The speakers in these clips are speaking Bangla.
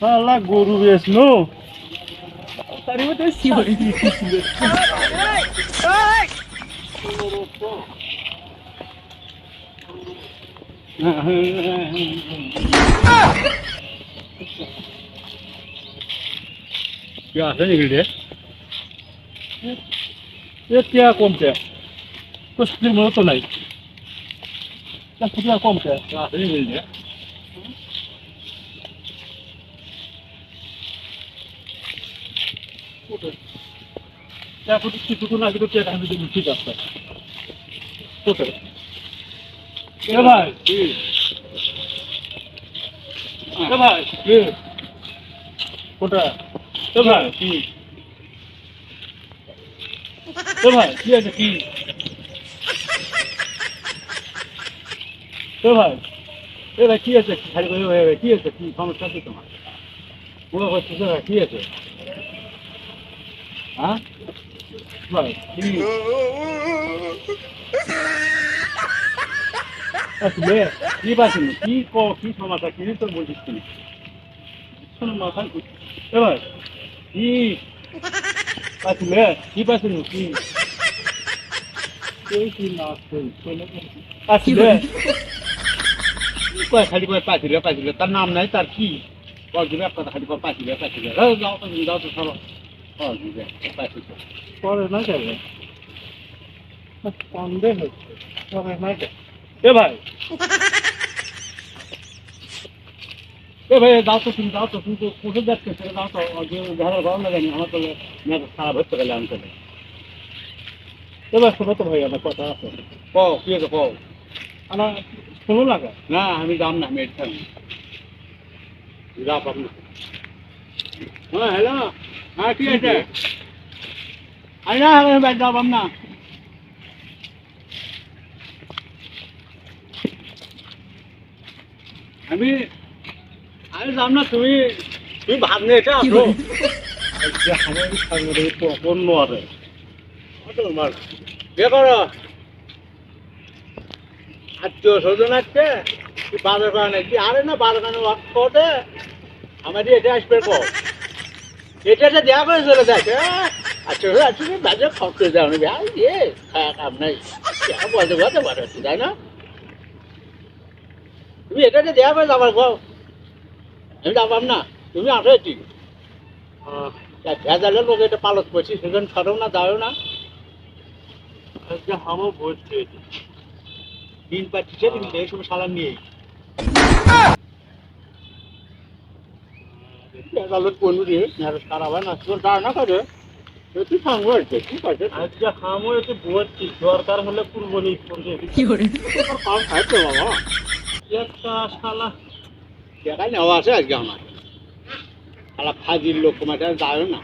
শালা গরু বেচনো তার মধ্যে কি বলে? কি আছে নাকি রে এ টিয়া কমছে কুস্তির মতো তো নাই টিয়া কমছে আছে নাকি রে এখন কিছুক্ষণ আগে ভাই। ভাই। কোথায় ভাই। কি আছে, কি? ভাই। এ কি আছে? কি সমস্যা আছে তোমার? কি আছে? হ্যাঁ ভাই কি আসলে কি পাচ্ছেন কি ক কি সমস্যা কি তো বলছিস তুমি শোনো মাথা এ ভাই কি কি পাচ্ছেন কি এই কি না আসলে কয় খালি কয় পাঁচিল পাঁচিল তার নাম নাই তার কি কয়েকদিন আপনার খালি কয় পাঁচিল পাঁচিল যাও তো যাও তো সব পাঁচিল পরে না যাবে সন্দেহ হচ্ছে পরে না যাবে এ ভাই এ ভাই দাও তো তুমি দাও তো তুমি তো কোথায় যাচ্ছে সেটা দাও তো যে যারা ভালো না জানি আমার তো মেয়েটা খারাপ হচ্ছে গেলে আমি চলে এবার শোনো তো ভাই আমার কথা আছে কও কি আছে কও আমার শোনো লাগা না আমি দাম না আমি এটা যা পাব না হ্যাঁ হ্যালো হ্যাঁ ঠিক আছে। আই না আমি যাব না। আমি আমি যাম না তুমি তুমি ভাব নিয়ে এটা আসো? আজকে আমার সামনে নোয়ারে তোমার বিয়ে করো। আত্মীয় স্বজন আছে বাজার আরে না বাজার করতে। আমার এটা আসবে কো। এটা একটা দেওয়া করে চলে দেখে আচ্ছা আচ্ছা বাজার খরচ যাও না ভাই এ খায়া কাম নাই বলতে বলতে পারো তাই না? তুমি এটা যে দেওয়া করে যাবার গো আমি যাবাম না তুমি আসো এটি। ভেজালের লোক এটা পালক করছি সেখানে ছাড়ো না যাও না। আজকে হামও বসছে দিন পাচ্ছিছে তুমি এই সময় সালাম নিয়ে সারা ভাই নাচ করে দাঁড় না করে তুই সাঙ্গ আছে ঠিক আছে আজকে হামও একটু বসছি দরকার হলে পূর্ব নিয়ে কি বলে? কাম খাইতে বাবা। একটা শালা। টাকা নেওয়া আছে আজকে আমার। শালা ফাজির লোক তোমার যায় না।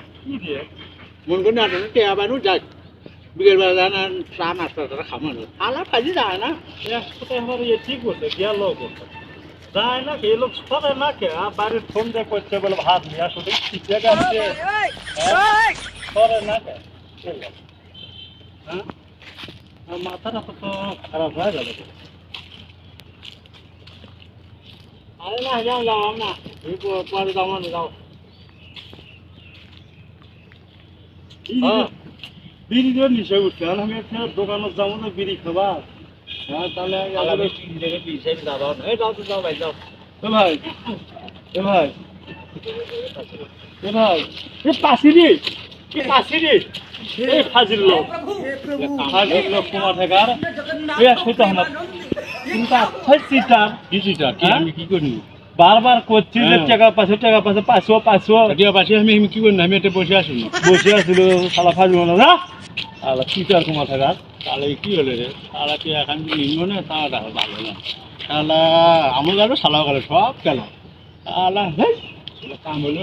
মন করে না টেয়া বানু যাক বিকেল বেলা যায় না চা নাস্তা টাস্তা খামানো শালা ফাজি যায় না। ইয়ে ঠিক করছে গেল যায় না কে লোক সরে না কে বাড়ির ফোন দিয়ে করছে বলে ভাত নিয়ে আসো দেখি ঠিকঠাক আছে সরে না কে হ্যাঁ আর মাথাটা তো তো খারাপ হয়ে যাবে। আরে না যাও যাও না এই পরে যাও না যাও বিড়ি দিয়ে নিচে উঠছে আর আমি একটা দোকানে যাব না বিড়ি খাবা হ্যাঁ তাহলে আলাদা তিন জায়গায় বিড়ি সাইড যাব না এই তো যাও ভাই যাও এ ভাই এ ভাই এ ভাই। এ পাশি রে এ পাশি রে এই ফাজিল লোক। ফাজিল লোক কুমার থাকার এ সেটা আমার কিন্তু আচ্ছা সিটার কি চিটা কি হ্যাঁ? আমি কি করি বারবার করছি যে হ্যাঁ। টাকা পাঁচশো টাকা পাঁচশো পাঁচশো পাঁচশো দিয়া পাশে আমি আমি কি করি না আমি এটা বসে আসুন। বসে আছিল শালা ফাজিল না আলা সিটার কুমার থাকার তাহলে কি হলো রে? তারা কি এখন নিম্ন না তাহলে ভালো না। তাহলে আমার গেল সালা গেল সব গেল তাহলে কাম হলো।